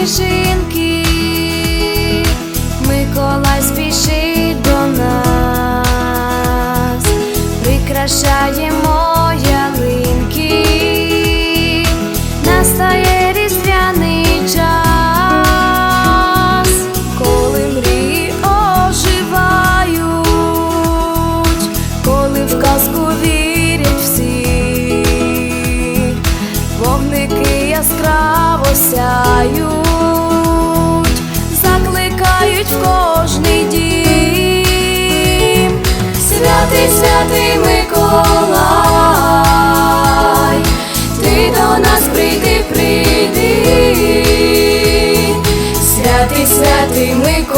Сніжинки, Миколай спішить до нас, прикрашаємо ялинки, настає різдвяний час, коли мрії оживають, коли в казку вірять всі, вогники яскраво сяють, закликають в кожний дім. Святий, святий Миколай, ти до нас прийди, прийди. Святий, святий Миколай,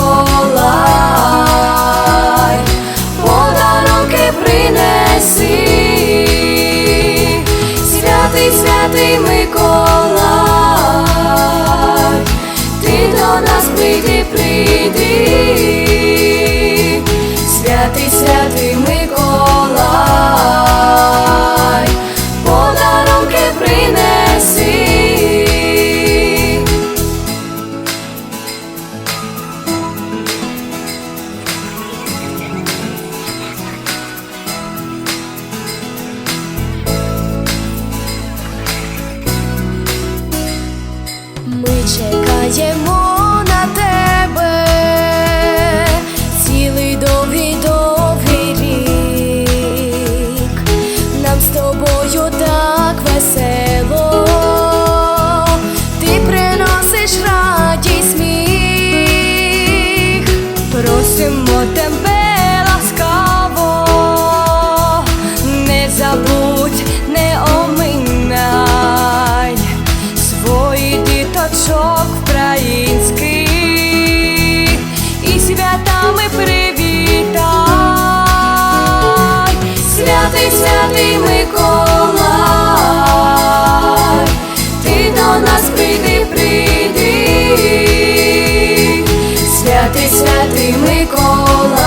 діточок українських і святами привітай, святий, святий Миколай, ти до нас прийди, прийди, святий, святий Миколай,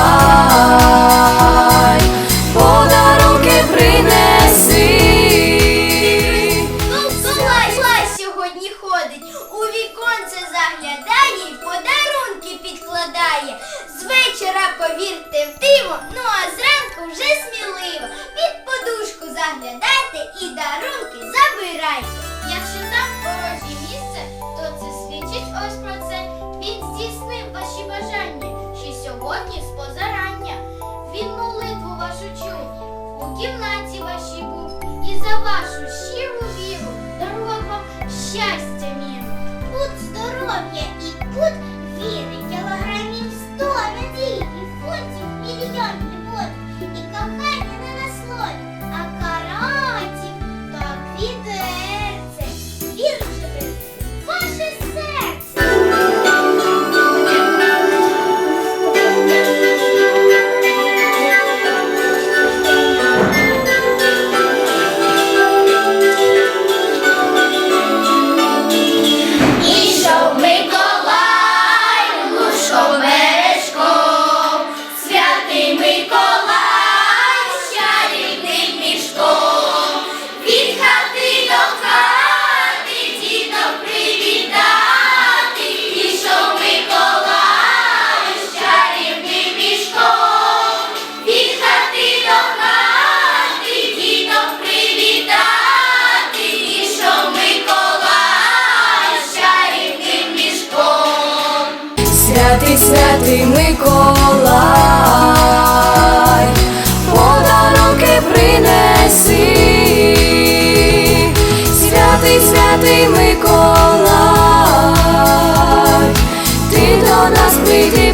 Святий, Миколай, подарунки принеси, святий, святий Миколай, ти до нас прийди,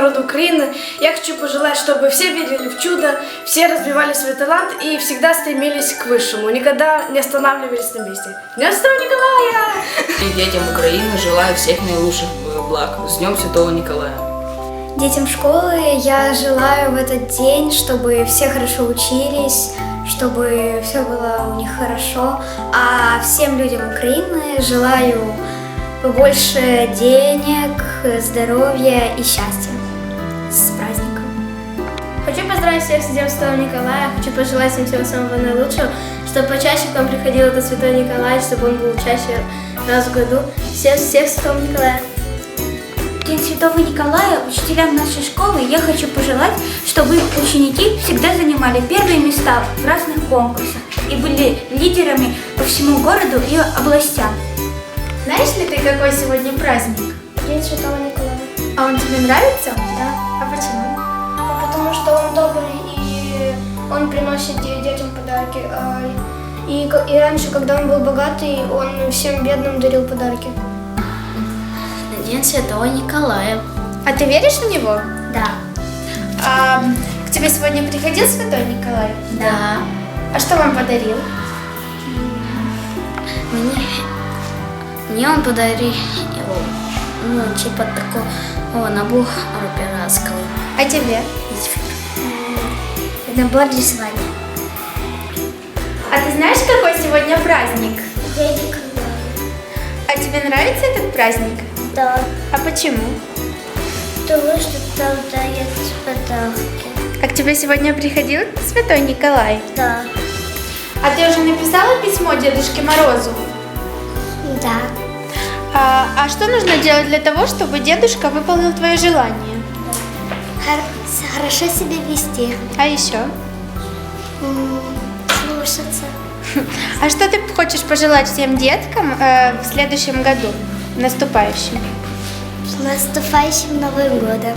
народу Украины я хочу пожелать, чтобы все верили в чудо, все развивали свой талант и всегда стремились к высшему, никогда не останавливались на месте. Днем Святого Николая! И детям Украины желаю всех наилучших благ. С Днем Святого Николая. детям школы я желаю в этот день, чтобы все хорошо учились, чтобы все было у них хорошо. А всем людям Украины желаю побольше денег, здоровья и счастья. С праздником! Хочу поздравить всех с Днем Святого Николая, хочу пожелать всем всего самого наилучшего, чтобы почаще к вам приходил этот Святой Николай, чтобы он был чаще раз в году. Всем всех Святого Николая! День Святого Николая учителям нашей школы я хочу пожелать, чтобы их ученики всегда занимали первые места в разных конкурсах и были лидерами по всему городу и областям. Знаешь ли ты, какой сегодня праздник? День Святого Николая. А он тебе нравится? Да. Он приносит де- детям подарки. А, И, и раньше, когда он был богатый, он всем бедным дарил подарки. День Святого Николая. А ты веришь в него? Да. А к тебе сегодня приходил Святой Николай? Да. А что вам подарил? Мне, мне он подарил, ну, типа такого набор пиратского. А тебе? Набор рисования. А ты знаешь, какой сегодня праздник? День Николая. А тебе нравится этот праздник? Да. А почему? Потому что там дают подарки. А к тебе сегодня приходил Святой Николай? Да. А ты уже написала письмо Дедушке Морозу? Да. А, а что нужно делать для того, чтобы дедушка выполнил твое желание? Хорошо себя вести. А еще? Слушаться. А что ты хочешь пожелать всем деткам э, в следующем году, наступающем? С наступающим Новым годом.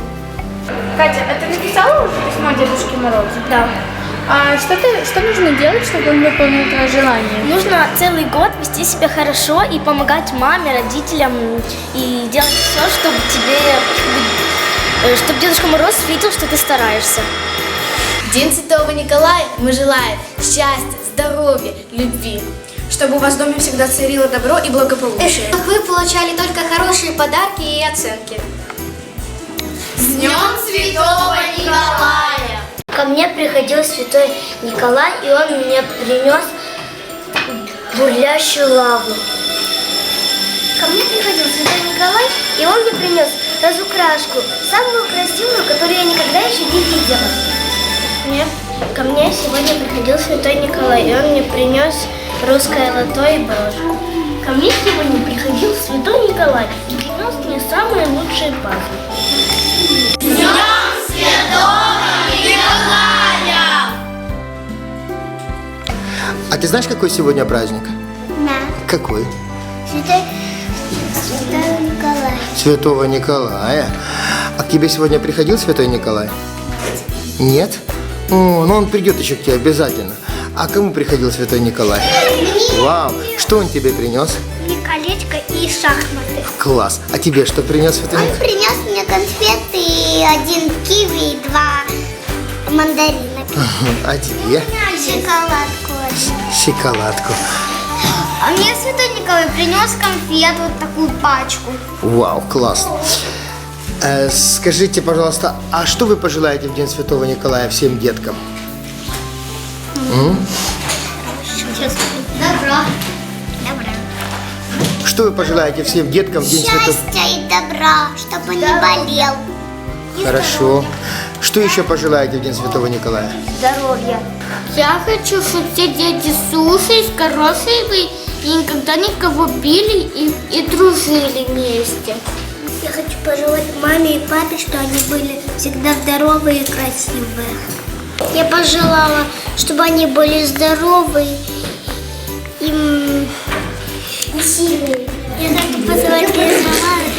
Катя, а ты написала уже письмо Дедушке Морозу? Да. А что, ты, что нужно делать, чтобы он выполнил твое желание? Нужно целый год вести себя хорошо и помогать маме, родителям и делать все, чтобы тебе, чтобы Дедушка Мороз видел, что ты стараешься. День Святого Николая мы желаем счастья, здоровья, любви. Чтобы у вас в доме всегда царило добро и благополучие. Вы получали только хорошие подарки и оценки. С Днем Святого Николая! Ко мне приходил святой Николай, и он мне принес бурлящую лаву. Ко мне приходил Святой Николай, и он мне принес разукрашку, самую красивую, которую я никогда еще не видела. Мне, ко мне сегодня приходил святой Николай, и он мне принес русское лото и брошку. Ко мне сегодня приходил святой Николай и принес мне самые лучшие пазлы. А ты знаешь, какой сегодня праздник? Да. Какой? Святой, Святой. Святого Николая. А к тебе сегодня приходил Святой Николай? Нет? О, ну он придет еще к тебе обязательно. А кому приходил Святой Николай? Вау, что он тебе принес? Мне колечко и шахматы. Класс. А тебе что принес Святой Он Николай? принес мне конфеты, один киви и два мандарина. А тебе? Шоколадку. Шоколадку. А мне Святой Николай принес конфет, вот такую пачку. Вау, класс. Э, скажите, пожалуйста, а что вы пожелаете в День Святого Николая всем деткам? Добро. Добро. Что вы пожелаете всем деткам в День Святого? Счастья и добра, чтобы не болел. Хорошо. Что еще пожелаете в День Святого Николая? Здоровья. Я хочу, чтобы все дети слушались, хорошие и никогда никого били и, и дружили вместе. Я хочу пожелать маме и папе, что они были всегда здоровые и красивые. Я пожелала, чтобы они были здоровые и, и сильные. Я хочу маме,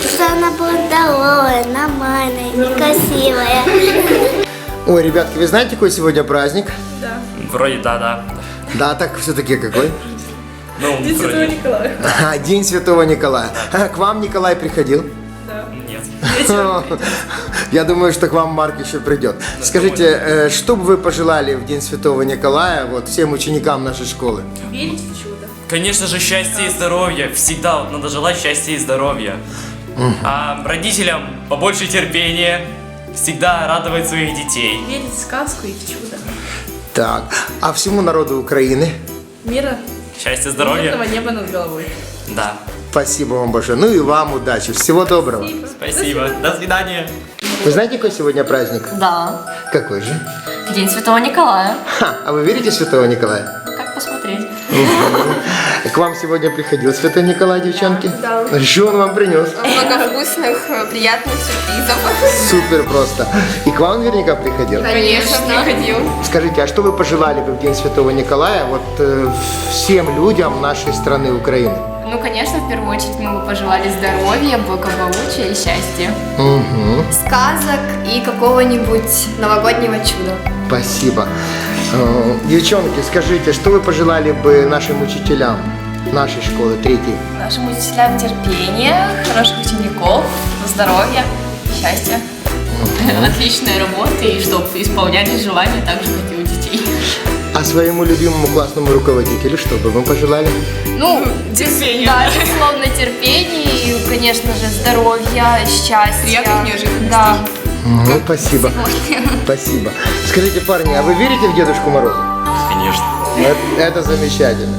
что она была здоровая, нормальная, некрасивая. Ой, ребятки, вы знаете, какой сегодня праздник? Вроде да, да. Да, так все-таки какой? Ну, вроде А, День Святого Николая. А, К вам Николай приходил? нет. Я думаю, что к вам Марк еще придет. Скажите, э, что бы вы пожелали в День Святого Николая вот всем ученикам нашей школы? Конечно же, счастья и здоровья. Всегда вот надо желать счастья и здоровья. А родителям побольше терпения, всегда радовать своих детей. Верить в сказку и в чудо. Так, а всему народу Украины Мира, Счастья, здоровья. мирного неба над головой. Да. спасибо вам большое. Ну и вам удачи. Всего доброго. Спасибо. До свидания. Вы знаете, какой сегодня праздник? Да, Какой же? День Святого Николая. Ха, а вы верите в Святого Николая? Как посмотреть? К вам сегодня приходил Святой Николай, девчонки? Да. Что он вам принес? Много вкусных, э, приятных сюрпризов. Супер просто. И к вам наверняка приходил? Конечно, приходил. Скажите, а что вы пожелали бы в День Святого Николая вот э, всем людям нашей страны Украины? Ну, конечно, в первую очередь мы бы пожелали здоровья, благополучия и счастья. Угу, Сказок и какого-нибудь новогоднего чуда. спасибо. Э, девчонки, скажите, что вы пожелали бы нашим учителям нашей школы третьей? Нашим учителям терпения, хороших учеников, здоровья, счастья. Отличной работы и чтобы исполнялись желания так же, как и у детей. А своему любимому классному руководителю что бы вы пожелали? Ну, терпение. Да, безусловно, терпение и, конечно же, здоровья, счастья. Приятных неожиданностей. Да. Мгм, спасибо. Спасибо. Скажите, парни, а вы верите в Дедушку Мороза? Конечно. Это, это замечательно.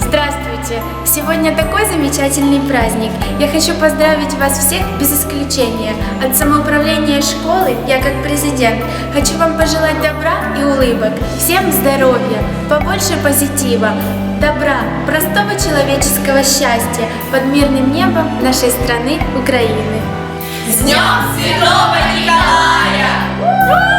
Здравствуйте! Сегодня такой замечательный праздник. Я хочу поздравить вас всех без исключения. От самоуправления школы, я как президент, хочу вам пожелать добра и улыбок. Всем здоровья, побольше позитива, добра, простого человеческого счастья под мирным небом нашей страны Украины. С Днем Святого Николая!